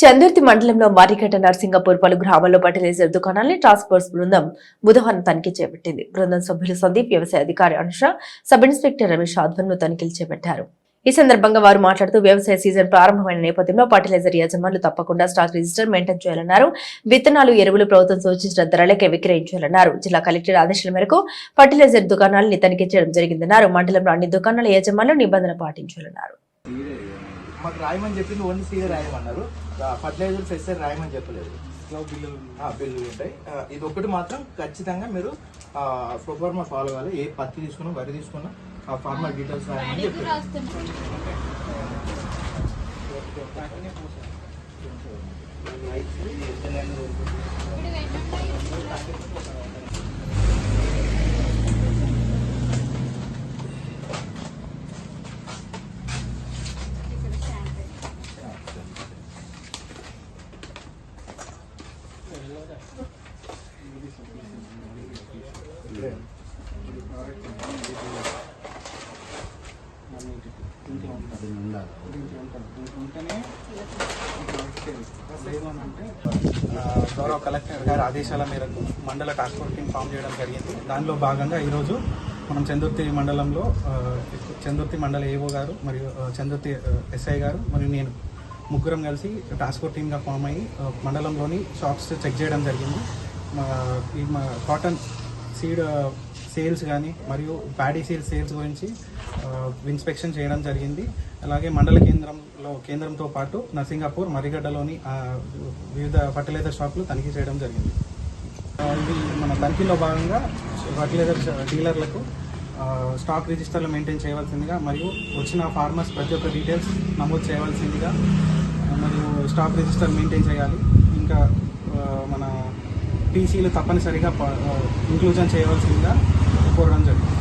చందుర్తి మండలంలో మారికట్ట నర్సింగపూర్ పలు గ్రామాల్లో ఫర్టిలైజర్ దుకాణాలని టాస్క్ ఫోర్స్ బృందం బుధవారం తనిఖీ చేపట్టింది. బృందం సభ్యులు సందీప్ వ్యవసాయ అధికారి అనుష సబ్ ఇన్స్పెక్టర్ రమేష్ ఆధ్వర్యంలో తనిఖీలు చేపట్టారు. ఈ సందర్భంగా వారు మాట్లాడుతూ వ్యవసాయ సీజన్ ప్రారంభమైన నేపథ్యంలో ఫర్టిలైజర్ యజమానులు తప్పకుండా స్టాక్ రిజిస్టర్ మెయింటైన్ చేయాలన్నారు. విత్తనాలు ఎరువులు ప్రభుత్వం సూచించిన ధరలకే విక్రయించాలన్నారు. జిల్లా కలెక్టర్ ఆదేశాల మేరకు ఫర్టిలైజర్ దుకాణాలను తనిఖీ చేయడం జరిగిందన్నారు. మండలంలో అన్ని దుకాణాల యజమానులు నిబంధన పాటించాలన్నారు. మాకు రాయమని చెప్పింది ఓన్లీ సీఏ రాయమన్నారు. ఫర్టిలైజర్స్ ఎస్ఏ రాయమని చెప్పలేదు. ఆ, బిల్లులు ఉంటాయి. ఇది ఒకటి మాత్రం ఖచ్చితంగా మీరు ప్రొఫార్మా ఫాలో అవ్వాలి ఏ పత్తి తీసుకున్నా వరి తీసుకున్నా ఆ ఫార్మర్ డీటెయిల్స్ రాయమని చెప్పారు. గౌరవ కలెక్టర్ గారి ఆదేశాల మేరకు మండల టాస్క్ ఫోర్స్ టీం ఫామ్ చేయడం జరిగింది. దానిలో భాగంగా ఈరోజు మనం చందుర్తి మండలంలో చందుర్తి మండల ఏఓ గారు మరియు చందుర్తి ఎస్ఐ గారు మరియు నేను ముగ్గురం కలిసి టాస్క్ ఫోర్ టీమ్గా ఫామ్ అయ్యి మండలంలోని షాప్స్ చెక్ చేయడం జరిగింది. మా ఈ మా కాటన్ సీడ్ సేల్స్ కానీ మరియు ప్యాడీ సీడ్ సేల్స్ గురించి ఇన్స్పెక్షన్ చేయడం జరిగింది. అలాగే మండల కేంద్రంలో కేంద్రంతో పాటు నర్సింగాపూర్ మరిగడ్డలోని వివిధ ఫర్టిలైజర్ షాపులు తనిఖీ చేయడం జరిగింది. ఇది మన తనిఖీలో భాగంగా ఫర్టిలైజర్ డీలర్లకు స్టాక్ రిజిస్టర్లు మెయింటైన్ చేయవలసిందిగా మరియు వచ్చిన ఫార్మర్స్ ప్రతి ఒక్క డీటెయిల్స్ నమోదు చేయవలసిందిగా మరియు స్టాప్ రిజిస్టర్ మెయింటైన్ చేయాలి. ఇంకా మన టీసీలు తప్పనిసరిగా ఇంక్లూజన్ చేయవలసిందిగా కోరడం జరిగింది.